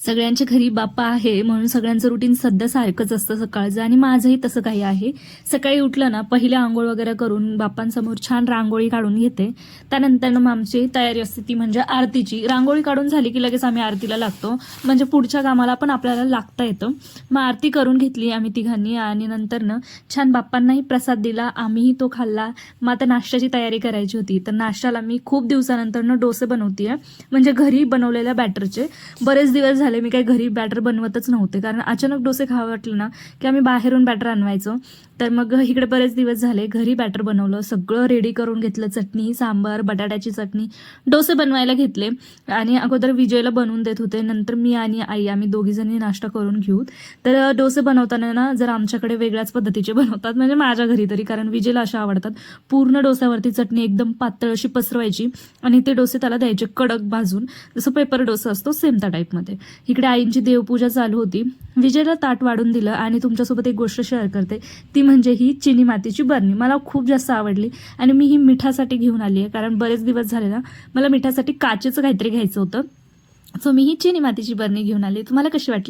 सगळ्यांच्या घरी बाप्पा आहे म्हणून सगळ्यांचं रुटीन सध्या सारखंच असतं सकाळचं आणि माझंही तसं काही आहे. सकाळी उठलं ना पहिले आंघोळ वगैरे करून बाप्पांसमोर छान रांगोळी काढून घेते. त्यानंतर मग आमची तयारी असते ती म्हणजे आरतीची. रांगोळी काढून झाली की लगेच आम्ही आरतीला लागतो. म्हणजे पुढच्या कामाला पण आपल्याला लागता येतं. मग आरती करून घेतली आम्ही तिघांनी आणि नंतर ना छान बाप्पांनाही प्रसाद दिला आम्हीही तो खाल्ला. मग आता नाश्त्याची तयारी करायची होती. तर नाश्त्याला मी खूप दिवसानंतर ना डोसे बनवते म्हणजे घरी बनवलेल्या बॅटरचे. बरेच दिवस झाले झाले मी काही घरी बॅटर बनवतच नव्हते. कारण अचानक डोसे खावं वाटलं ना की आम्ही बाहेरून बॅटर आणवायचो. तर मग इकडे बरेच दिवस झाले घरी बॅटर बनवलं सगळं रेडी करून घेतलं चटणी सांबार बटाट्याची चटणी डोसे बनवायला घेतले. आणि अगोदर विजयला बनवून देत होते. नंतर मी आणि आई आम्ही दोघीजणी नाश्ता करून घेऊ तर डोसे बनवताना ना जर आमच्याकडे वेगळ्याच पद्धतीचे बनवतात म्हणजे माझ्या घरी तरी कारण विजयला अशा आवडतात. पूर्ण डोस्यावरती चटणी एकदम पातळ अशी पसरवायची आणि ते डोसे त्याला द्यायचे कडक भाजून. जसं पेपर डोसा असतो सेम त्या टाईपमध्ये इकडे आईंची देवपूजा चालू होती. विजयला ताट वाढून दिलं आणि तुमच्यासोबत एक गोष्ट शेअर करते. ती म्हणजे ही चिनी मातीची बरणी. मला खूप जास्त आवडली आणि मी ही मिठासाठी घेऊन आली आहे कारण बरेच दिवस झाले ना मला मिठासाठी काचेचं काहीतरी घ्यायचं होतं. सो मी ही चिनी मातीची बरणी घेऊन आली. तुम्हाला कशी वाटली?